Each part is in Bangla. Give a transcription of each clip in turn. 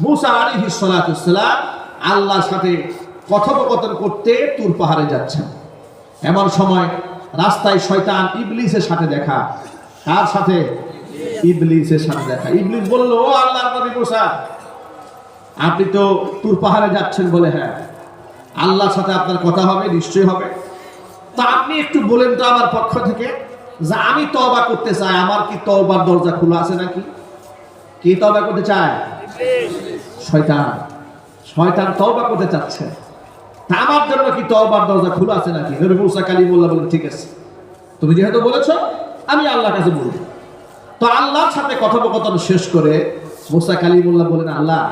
মুসা আলাইহি সালাম আল্লাহর সাথে কথোপকথন করতে তুর পাহাড়ে যাচ্ছেন। এমন সময় রাস্তায় শয়তান ইবলিসের সাথে দেখা। কার সাথে? ইবলিসের সাথে দেখা। ইবলিস বলল, ও আল্লাহর নবী মুসা, আপনি তো তুর পাহাড়ে যাচ্ছেন বলে হ্যাঁ। আল্লাহর সাথে আপনার কথা হবে, নিশ্চয়ই হবে। তা আপনি একটু বলেন তো আমার পক্ষ থেকে যে আমি তওবা করতে চাই। আমার কি তবার দরজা খোলা আছে নাকি? কি তবা করতে চায়? শয়তান শয়তান তওবা করতে চাচ্ছে। তা আমার জন্য কি তওবার দরজা খোলা আছে নাকি? নবী মুসা কালিমুল্লাহ বলেন ঠিক আছে। তুমি যেহেতু বলেছ আমি আল্লাহর কাছে বলব। তো আল্লাহর সাথে কথোপকথন শেষ করে মুসা কালিমুল্লাহ বলেন আল্লাহ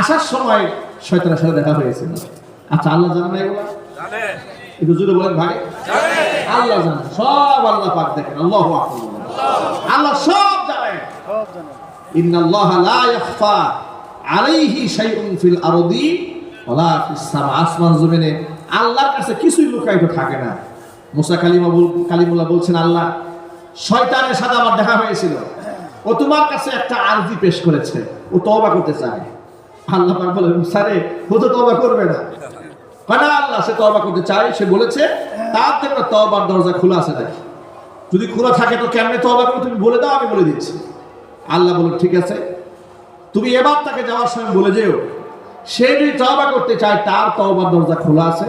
আসার সময় শয়তানের সাথে দেখা হয়েছিল আচ্ছা আল্লাহ জানে না এগুলো? একটু জুড়ে বলেন ভাই। আল্লাহ জানে সব আল্লাহ পাক দেখেন আল্লাহ আল্লাহ সব জানেন লা ইয়াখফা আলাইহি ফিল আরদি আসমান জমিনে আল্লাহর কাছে কিছুই লুকায়িত থাকে না। মুসা কালিমা বল- কালিমুল্লাহ বলছেন, আল্লাহ, শয়তানের সাথে আমার দেখা হয়েছিল। ও তোমার কাছে একটা আরজি পেশ করেছে। ও তওবা করতে চায়। আল্লাহ পাক বলে মুসা ও তো তওবা করবে না। কারণ আল্লাহ, সে তওবা করতে চায়, সে বলেছে, তার জন্য তওবার দরজা খোলা আছে নাকি যদি খোলা থাকে তো কেমনে তওবা করবে তুমি বলে দাও, আমি বলে দিচ্ছি। আল্লাহ বলল, ঠিক আছে। তুমি এবার তাকে যাওয়ার সময় বলে যেও। সে যদি তওবা করতে চায়, তার তওবার দরজা খোলা আছে।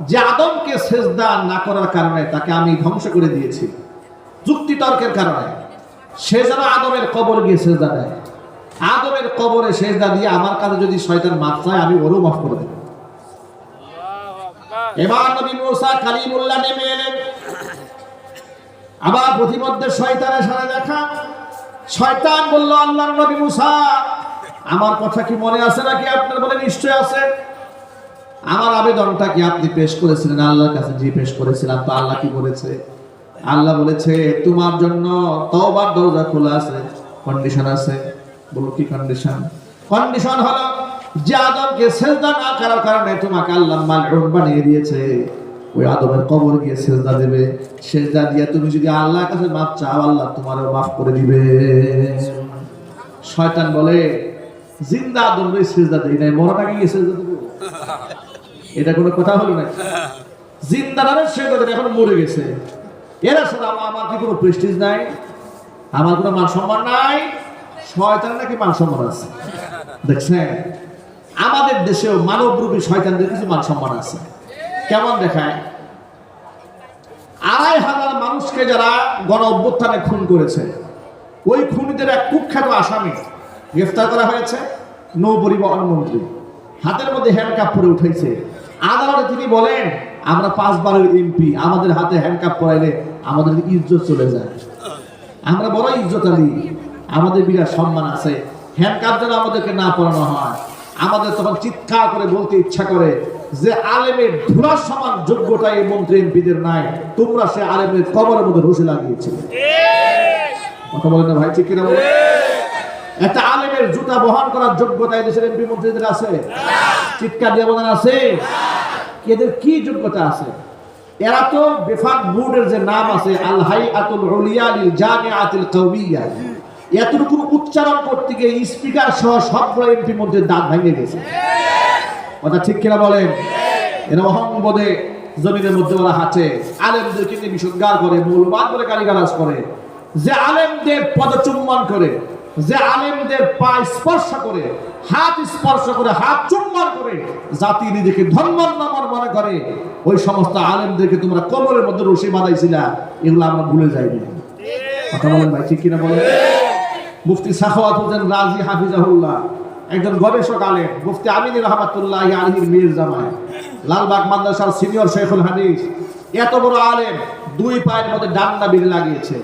যে আদমকে সেজদা না করার কারণে তাকে আমি ধ্বংস করে দিয়েছি। যুক্তি তর্কের কারণে। সে যেন আদমের কবর গিয়ে সেজদা দেয়। আদমের কবরে সেজদা দিয়ে আমার কাছে যদি শয়তান মাফ চায়, আমি ওরও মাফ করে দেব। এবার নবী মুসা কালিমুল্লাহ নেমে এলেন। আবার প্রতিমধ্যে শয়তানের সাথে দেখা। শয়তান বলল, আল্লাহর নবী মুসা, আমার কথা কি মনে আছে নাকি? আপনার বলে নিশ্চয় আছে। আমার আবেদনটা কি আপনি পেশ করেছিলেন? আল্লাহর কাছে জি পেশ করেছিলাম, তো আল্লাহ কি বলেছে? আল্লাহ বলেছে, তোমার জন্য তওবার দরজা খোলা আছে কন্ডিশন আছে। বলো কি কন্ডিশন কন্ডিশন হলো যে আদমকে সেজদা না করার কারণে তোমাকে আল্লাহ মালউন বানিয়ে দিয়েছে। ওই আদমের কবর গিয়ে সেজদা দেবে। সেজদা দিয়ে তুমি যদি আল্লাহর কাছে মাফ চাও, আল্লাহ তোমারও মাফ করে দিবে। শয়তান বলে, জিন্দা আদম রে, সেজদা দেই নাই। মরাটাকে গিয়ে সেজদা দেবো? এটা কোনো কথা হলো না জিন্দারের সেজদা দেবে এখন মরে গেছে। এরা সাথে আমার আমার কি কোনো প্রেস্টিজ নাই? আমার কোনো মান সম্মান নাই? শয়তান নাকি মান সম্মান আছে? দেখছেন? আমাদের দেশেও মানব মানবরূপী শয়তানদের কিছু মান সম্মান আছে। কেমন দেখায়? আড়াই হাজার মানুষকে যারা গণ অভ্যুত্থানে খুন করেছে, ওই খুনিদের এক কুখ্যাত আসামি গ্রেফতার করা হয়েছে নৌ পরিবহন মন্ত্রী। হাতের মধ্যে হ্যান্ডকাপ পরে উঠেছে। আদালতে তিনি বলেন, আমরা পাঁচবারের এমপি আমাদের হাতে হ্যান্ডকাপ পরাইলে আমাদের ইজ্জত চলে যায়। আমরা বড় ইজ্জত আলী আমাদের বিরাট সম্মান আছে। হ্যান্ডকাপ যেন আমাদেরকে না পড়ানো হয়। আমাদের তখন চিৎকার করে বলতে ইচ্ছা করে যে আলেমের ধুলার সমান যোগ্যতা এই মন্ত্রী এমপিদের নাই, তোমরা সে আলেমের কবরের মধ্যে রসে লাগিয়েছিলে কথা বলেন না ভাই, ঠিক কিনা বলেন? একটা আলেমের জুতা বহন করার যোগ্যতা দেশের এমপি মন্ত্রীদের আছে? চিৎকার দিয়ে বলেন আছে? এদের কি যোগ্যতা আছে? এরা তো বেফাক বোর্ডের যে নাম আছে আল হাই আতুল উলিয়া লিল জামিআতিল কওমিয়া। এতটুকু উচ্চারণ করতে গিয়ে স্পিকার সহ সবগুলো এমপি মন্ত্রীর দাঁত ভেঙে গেছে। কথা ঠিক কিনা বলেন? এরা অহংবোধে জমিনের মধ্যে ওরা হাঁটে। আলেমদেরকে নিয়ে বিশুদ্ধার করে, মূলবাদ করে, গালিগালাজ করে। যে আলেমদের পদচুম্বন করে, যে আলেমদের পা স্পর্শ করে, হাত স্পর্শ করে, হাত চুম্বন করে, জাতি নিজেকে ধর্মান্নমন মনে করে, ওই সমস্ত আলেমদেরকে তোমরা কবরের মধ্যে রশি বাঁধাইছিলা, এগুলো আমরা ভুলে যাইনি। কথা বলেন ভাই, ঠিক কিনা বলেন? মুফতি সাখাওয়াত হোসেন রাজি হাফিজাহুল্লাহ একজন গবেষক আলেম, মুফতি আমিন রহমাতুল্লাহ আলহির মীর জামায় লালবাগ মাদ্রাসার সিনিয়র শেখুল হাদিস। এত বড় আলেম, দুই পায়ের মধ্যে ডান্ডা বিড়ে লাগিয়েছে।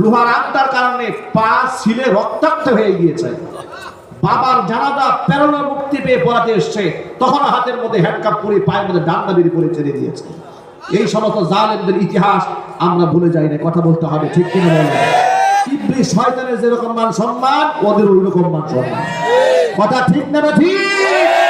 লোহার আত্মার কারণে পা ছিলে রক্তাক্ত হয়ে গিয়েছে। বাবার জানাজা প্রেরণা মুক্তি পেয়ে পড়াতে এসছে তখন হাতের মধ্যে হ্যান্ডকাপ পরে পায়ের মধ্যে ডান্ডা বেরিয়ে পরে ছেড়ে দিয়েছে। এই সমস্ত জালেমদের ইতিহাস আমরা ভুলে যাই না কথা বলতে হবে, ঠিক কিনা ইবলিস, শয়তানের যেরকম মান সম্মান, ওদের ওই রকম মান সম্মান। কথা ঠিক না ঠিক?